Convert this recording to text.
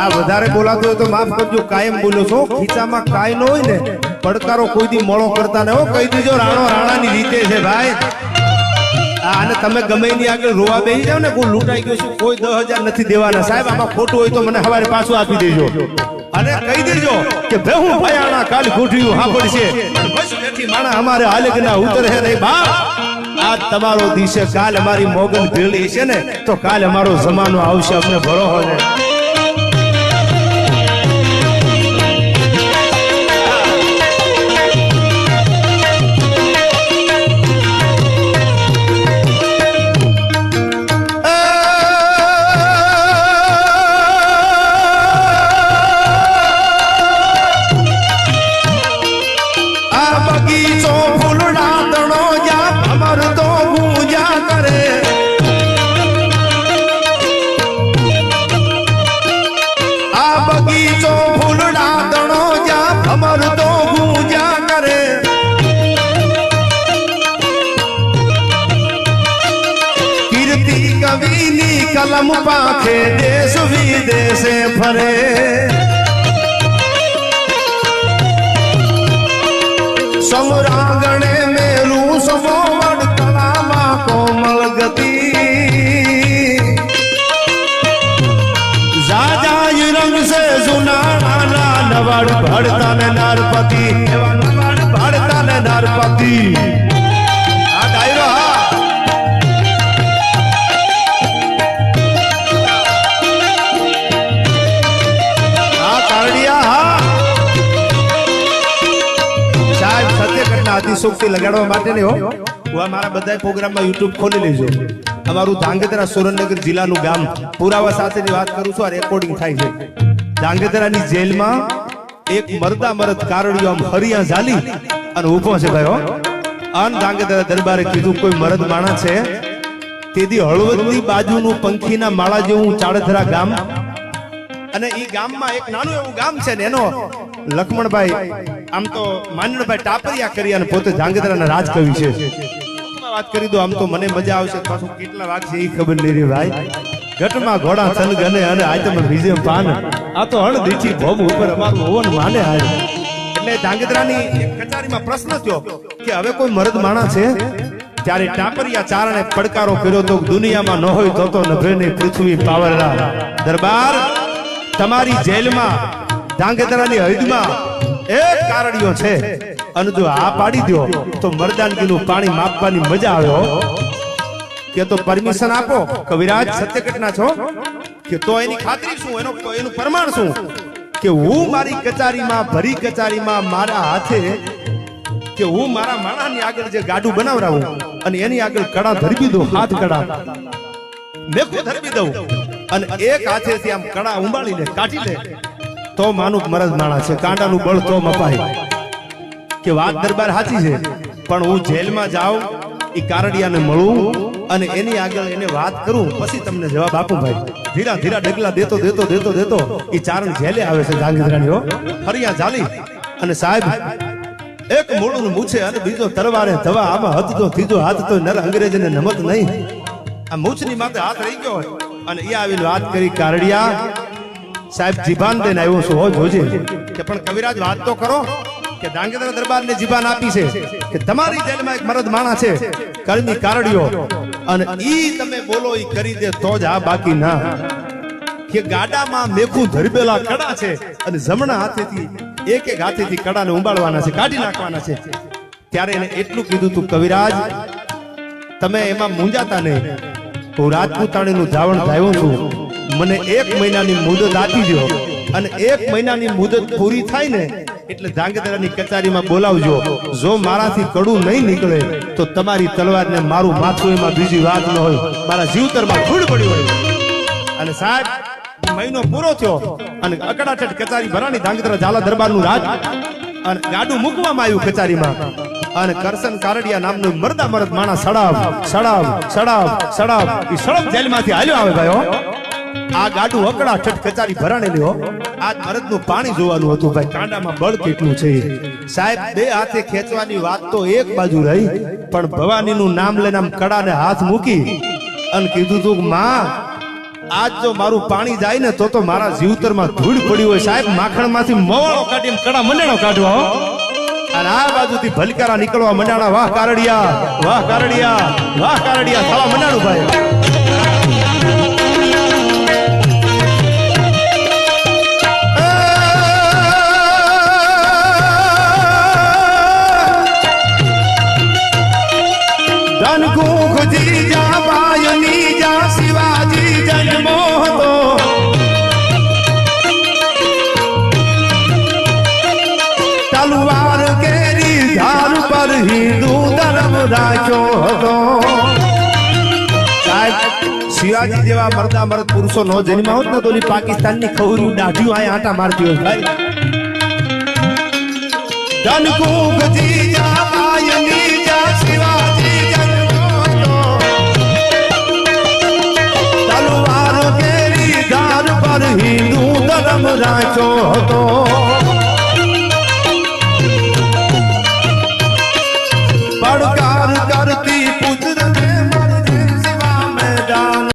આ વધારે બોલાતો હોય તો માફ કરજો, કાયમ બોલો છો. ખીચામાં કાય ન હોય ને, પડકારો કોઈ દી મોળો કરતા ને હો. કહી દેજો, રાણો રાણાની રીતે છે ભાઈ. આ અને તમે ગમે એની આગળ રોવા બેસી જાવ ને કોઈ લૂંટાઈ ગયો છું. કોઈ દસ હજાર નથી દેવાના. સાહેબ, આમાં ખોટું હોય તો મને સવારે પાછું આપી દેજો. અને કહી દેજો કે ભેહું ભયાણા કાલ ગોઠવ્યું, હા પણ માણા અમારે હાલે કે ના ઉતરે નહીં બાપ. આજ તમારો દિશે કાલ અમારી મોગન ભેળી છે ને, તો કાલ અમારો જમાનો આવશે અમને ભરો હોય કલમ પાખે દેશ વિદેશે ફરે સમરાંગણે મેલું સમોવડ કળામાં કોમળ ગતિ જાજાય રંગ સે સુનાણા નવાડ ભડતા ને નારપતિ એવા નવાડ ભડતા ને નારપતિ ઘટના લગાડવા માટે નહીં હો મારા બધા પ્રોગ્રામમાં યુટ્યુબ ખોલી લેજો. અમારું ધાંગધ્રા સુરેન્દ્રનગર જિલ્લાનું ગામ પુરાવા સાથેની વાત કરું છું, આ રેકોર્ડિંગ થાય છે. ધાંગધ્રાની જેલમાં એક મરદા મરદ કારડિયો આમ હરિયા ઝાલી અને ઊભો છે ભાઈ અન ધાંગધ્રા દરબારે કીધું, કોઈ મરદ માણસ છે? તેથી હળવદની બાજુનું પંખીના માળા જેવું ચાળધરા ગામ. અને એ ગામમાં એક નાનું એવું ગામ છે ને એનો લક્ષ્મણભાઈ આમ તો માનણભાઈ ટાપરિયા કરી અને પોતે ધાંગધ્રાના રાજકવિ છે. વાત કરી દો, આમ તો મને મજા આવશે. પાછું કેટલા વાગશે એ ખબર નહીં રે ભાઈ. ઘટમાં ઘોડા સનગને અને આ તમે બીજે પાન. આ તો હળ દીચી ભોમ ઉપર અમારું ઓવન માને આજ એટલે ધાંગધ્રાની કચારીમાં પ્રશ્ન થયો કે હવે કોઈ મરદ માણસ છે? ત્યારે ટાપરિયા ચારણે પડકારો કર્યો તો દુનિયામાં ન હોય તો તો નભે નહીં પૃથ્વી પાવરના દરબાર તમારી જેલમાં ધાંગધ્રાની હૈદમાં એક કારડિયો છે. અને જો આ પાડી દો તો મરદાનગીનું પાણી માપવાની મજા આવ્યો કે તો પરમિશન આપો કવિરાજ સત્યકટના છો કે તો એની ખાતરી શું એનો એનું પ્રમાણ શું? કે હું મારી કચારીમાં ભરી કચારીમાં મારા હાથે કે હું મારા માણાની આગળ જે ગાડું બનાવરાવું અને એની આગળ કડા ધરબી દઉં હાથ કડા. મેકું ધરબી દઉં અને એક હાથેથી આમ કડા ઉંબાળીને કાઢી લે. તો માનું મરદ માણા છે, કાંડાનું બળ તો મપાય. કે વાત દરબાર સાચી છે, પણ હું જેલમાં જાઉં એ કારડિયાને મળું અને એની આગળ એને વાત કરું, પછી તમને જવાબ આપું ભાઈ. ધીરા ધીરા ડગલા દેતો દેતો દેતો દેતો એ ચારણ જેલે આવે છે ગાંધીધરાની ફરિયા ચાલી અને સાહેબ, એક મોડું મૂછે અને બીજો તરવારે ધવા, આમાં હથ તો ત્રીજો હાથ તો નર અંગ્રેજને નમત નહીં. આ મૂછની માથે હાથ રહી ગયો અને એ આવીને વાત કરી, કારડિયા સાહેબ, જીભાન બેન આવ્યો છું. હો, જોજે. કે પણ કવિરાજ, વાત તો કરો કે ધાંગધ્રા દરબારને જીભાન આપી છે. કે તમારી જેલમાં એક મરદ માણા છે કર્મી કારડિયો અને ઈ તમે બોલો, ઈ કરી દે તો જ આ બાકી ના. કે ગાડામાં મેખું ધરબેલા કડા છે અને જમણા હાથેથી, એક એક હાથેથી કડાને ઉંબાળવાના છે, કાઢી નાખવાના છે. ત્યારે એને એટલું કીધું તું, કવિરાજ, તમે એમાં મૂંઝાતા નહીં. હું રાજપૂતાણીનું ધાવણ ધાવ્યો છું. મને એક મહિનાની મુદત આપી દો અને એક મહિનાની મુદત પૂરી થાય ને, એટલે ધાંગધ્રાની કચારીમાં બોલાવજો. જો મારાથી કડું નહીં નીકળે, તો તમારી તલવારને મારું માથું એમાં બીજી વાત ન હોય. મારા જીવતરમાં ધૂળ પડી હોય. અને સાહેબ, મહિનો પૂરો થયો અને અકડાચટ કચારી ભરાણી ધાંગધ્રા ઝાલા દરબારનું રાજ અને ગાડું મૂકવામાં આવ્યું કચારીમાં. અને કરસન કારડિયા નામનું મરદા મરદ માણસ સડાવ સડાવ સડાવ સડાવ. ઈ સડક જેલમાંથી હાલ્યો આવે ભાઈ હો. આ ગાડું અકડા ઠઠ કચારી ભરાણેલી હો આ મરદનું પાણી જોવાનું હતું ભાઈ. કાંડામાં બળ કેટલું છે? સાહેબ, બે હાથે ખેંચવાની વાત તો એક બાજુ રહી, પણ ભવાનીનું નામ લઈને આમ કડાને હાથ મૂકી અને કીધું તું, માં, આજ જો મારું પાણી જાય ને તો તો મારા જીવતરમાં ધૂળ પડી હોય. સાહેબ, માખણમાંથી મવાળો કાઢીને કડા મંડાણો કાઢવા અને આ બાજુથી ભલકારા નીકળવા મંડાણા, વાહ કારડિયા વાહ કારડિયા વાહ કારડિયા. થવા મંડાણું ભાઈ. રાખ્યો હતો. શિવાજી જેવા મરદા મરદ પુરુષો નો જન્મ હોત ને તો પાકિસ્તાનની ખવરું દાઢીઓ આ આટા મારતી હોય ભાઈ ધનકુખજી જા બાયની જા શિવાજી જન્મો હતો કેરી ધાર પર હિન્દુ ધર્મ રાખ્યો હતો.